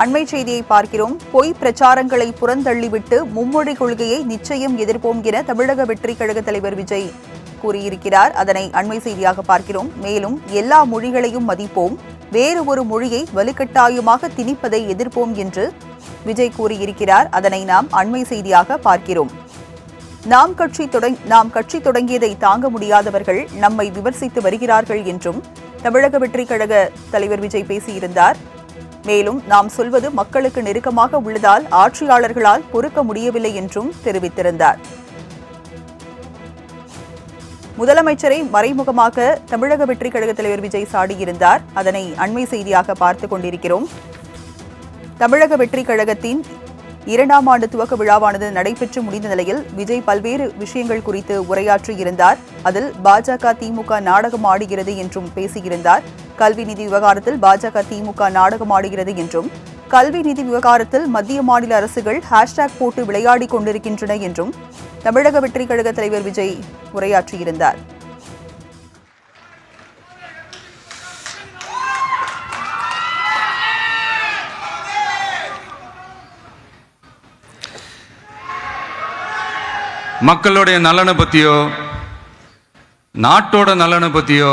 அண்மை செய்தியை பார்க்கிறோம். பொய் பிரச்சாரங்களை புறந்தள்ளிவிட்டு மும்மொழி கொள்கையை நிச்சயம் எதிர்ப்போம் என தமிழக வெற்றி கழக தலைவர் விஜய் கூறியிருக்கிறார். அதனை அண்மை செய்தியாக பார்க்கிறோம். மேலும் எல்லா மொழிகளையும் மதிப்போம். வேறு ஒரு மொழியை வலுக்கட்டாயமாக திணிப்பதை எதிர்ப்போம் என்று விஜய் கூறியிருக்கிறார். அதனை நாம் அண்மை செய்தியாக பார்க்கிறோம். நாம் கட்சி தொடங் நாம் கட்சி தொடங்கியதை தாங்க முடியாதவர்கள் நம்மை விமர்சித்து வருகிறார்கள் என்றும் தமிழக வெற்றி கழக தலைவர் விஜய் பேசியிருந்தார். மேலும் நாம் சொல்வது மக்களுக்கு நெருக்கமாக உள்ளதால் ஆட்சியாளர்களால் பொறுக்க முடியவில்லை என்றும் தெரிவித்திருந்தார். முதலமைச்சரை மறைமுகமாக தமிழக வெற்றி கழக தலைவர் விஜய் சாடியிருந்தார் அதனை அண்மை செய்தியாக பார்த்துக் கொண்டிருக்கிறோம். தமிழக வெற்றி கழகத்தின் இரண்டாம் ஆண்டு துவக்க விழாவானது நடைபெற்று முடிந்த நிலையில் விஜய் பல்வேறு விஷயங்கள் குறித்து உரையாற்றியிருந்தார் அதில் பாஜக திமுக நாடகம் ஆடுகிறது என்றும் பேசியிருந்தார். கல்வி நிதி விவகாரத்தில் பாஜக திமுக நாடகமாடுகிறது என்றும் கல்வி நிதி விவகாரத்தில் மத்திய மாநில அரசுகள் ஹேஷ்டேக் போட்டு விளையாடிக் கொண்டிருக்கின்றன என்றும் தமிழக வெற்றிக் கழக தலைவர் விஜய் உரையாற்றியிருந்தார். மக்களுடைய நலனை பற்றியோ நாட்டோட நலனை பற்றியோ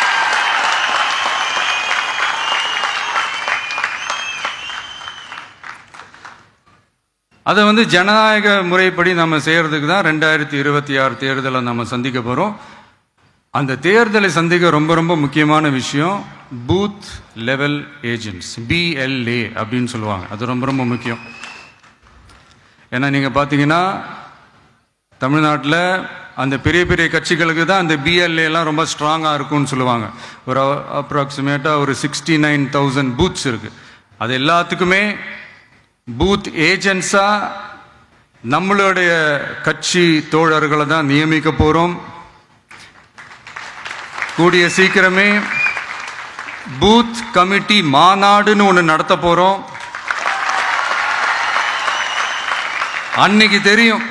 அதை வந்து ஜனநாயக முறைப்படி நம்ம செய்கிறதுக்கு தான் ரெண்டாயிரத்தி இருபத்தி ஆறு தேர்தலை நம்ம சந்திக்க போகிறோம் அந்த தேர்தலை சந்திக்க ரொம்ப ரொம்ப முக்கியமான விஷயம் பூத் லெவல் ஏஜென்ட்ஸ் பிஎல்ஏ அப்படின்னு சொல்லுவாங்க. அது ரொம்ப ரொம்ப முக்கியம். ஏன்னா நீங்கள் பார்த்தீங்கன்னா தமிழ்நாட்டில் அந்த பெரிய பெரிய கட்சிகளுக்கு தான் அந்த பிஎல்ஏலாம் ரொம்ப ஸ்ட்ராங்காக இருக்கும்னு சொல்லுவாங்க. ஒரு அப்ராக்சிமேட்டாக ஒரு சிக்ஸ்டி நைன் தௌசண்ட் பூத்ஸ் இருக்குது அது எல்லாத்துக்குமே பூத் ஏஜென்ட்ஸாக நம்மளுடைய கட்சி தோழர்களை தான் நியமிக்க போகிறோம் கூடிய சீக்கிரமே பூத் கமிட்டி மாநாடுன்னு ஒன்று நடத்த போகிறோம் அன்னைக்கு தெரியும்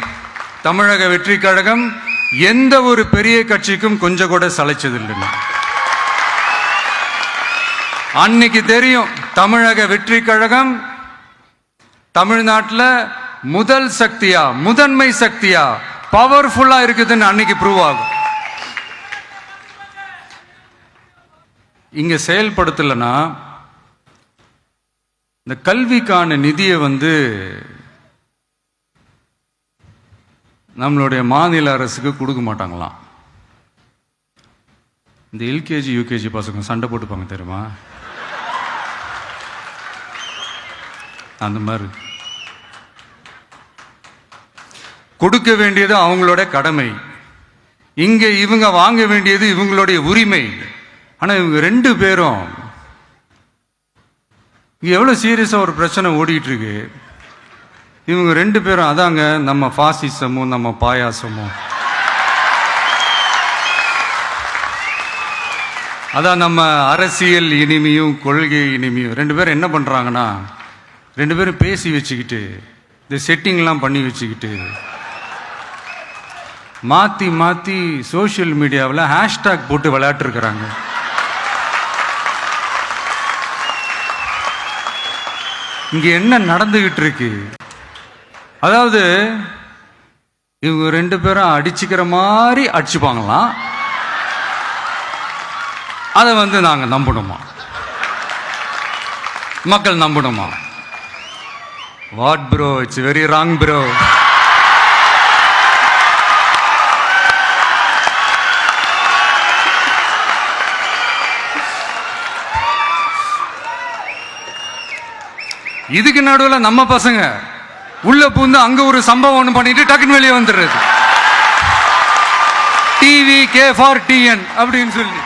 தமிழக வெற்றி கழகம் எந்த ஒரு பெரிய கட்சிக்கும் கொஞ்சம் கூட சளைச்சதில்லைன்னு. அன்னைக்கு தெரியும் தமிழக வெற்றி கழகம் தமிழ்நாட்டில் முதல் சக்தியா முதன்மை சக்தியா பவர்ஃபுல்லா இருக்குதுன்னு அன்னைக்கு ப்ரூவ் ஆகும். இங்க செயல்படுத்தலைன்னா இந்த கல்விக்கான நிதியை வந்து நம்மளுடைய மாநில அரசுக்கு கொடுக்க மாட்டாங்களாம். இந்த எல்கேஜி யூகேஜி பசங்க சண்டை போட்டுப்பாங்க தெரியுமா? அந்த மாதிரி. கொடுக்க வேண்டியது அவங்களோட கடமை. இங்கே இவங்க வாங்க வேண்டியது இவங்களுடைய உரிமை. ஆனால் இவங்க ரெண்டு பேரும் இங்கே எவ்வளோ சீரியஸாக ஒரு பிரச்சனை ஓடிட்டு இருக்கு இவங்க ரெண்டு பேரும் அதாங்க நம்ம ஃபாசிசமும் நம்ம பாயாசமும் அதான் நம்ம அரசியல் இனிமையும் கொள்கை இனிமையும். ரெண்டு பேரும் என்ன பண்ணுறாங்கன்னா ரெண்டு பேரும் பேசி வச்சுக்கிட்டு இந்த செட்டிங்லாம் பண்ணி வச்சுக்கிட்டு மாற்றி மாற்றி சோஷியல் மீடியாவில் ஹேஷ்டாக் போட்டு விளையாட்டுருக்குறாங்க. இங்கே என்ன நடந்துக்கிட்டு இருக்கு அதாவது இவங்க ரெண்டு பேரும் அடிச்சுக்கிற மாதிரி அடிச்சுப்பாங்களாம் அதை வந்து நாங்கள் நம்பணுமா? மக்கள் நம்பணுமா? What bro it's very wrong bro இதுக்கு நடுவில் நம்ம பசங்க உள்ள பூந்து அங்க ஒரு சம்பவம் ஒன்று பண்ணிட்டு டக்குன்னு வெளியே வந்துடுறது. டிவி கே ஃபார் டிஎன் அப்படின்னு சொல்லி.